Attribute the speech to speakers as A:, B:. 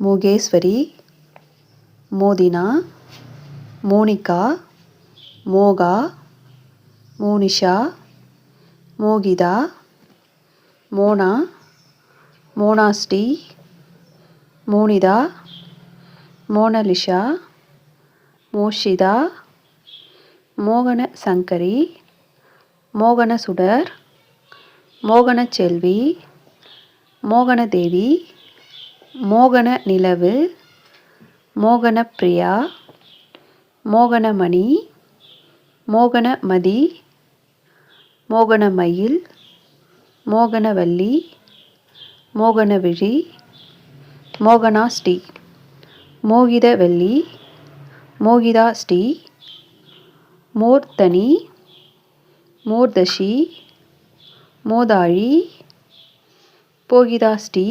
A: ಮೂಗೇಶ್ವರಿ, ಮೋದಿನಾ, ಮೋನಿಕಾ, ಮೋಗ ಮೋನಿಷಾ ಮೋಗಿದ ಮೋಣ ಮೋನಾಸ್ಟಿ, ಮೋನಿದ ಮೋಣಲಿಶಾ ಮೋಷಿದ ಮೋಗನ ಸಂಕರಿ ಮೋಗನ ಸುಡರ್ ಮೋಗನ ಚೆಲ್ವಿ ಮೋಗನ ದೇವಿ மோகன நிலவு மோகனப்பிரியா மோகனமணி மோகனமதி மோகனமயில் மோகனவல்லி மோகனவிழி மோகனாஸ்ரீ மோகிதவல்லி மோகிதாஸ்ரீ மோர்த்தனி மோர்தஷி மோதாழி போகிதா ஸ்ரீ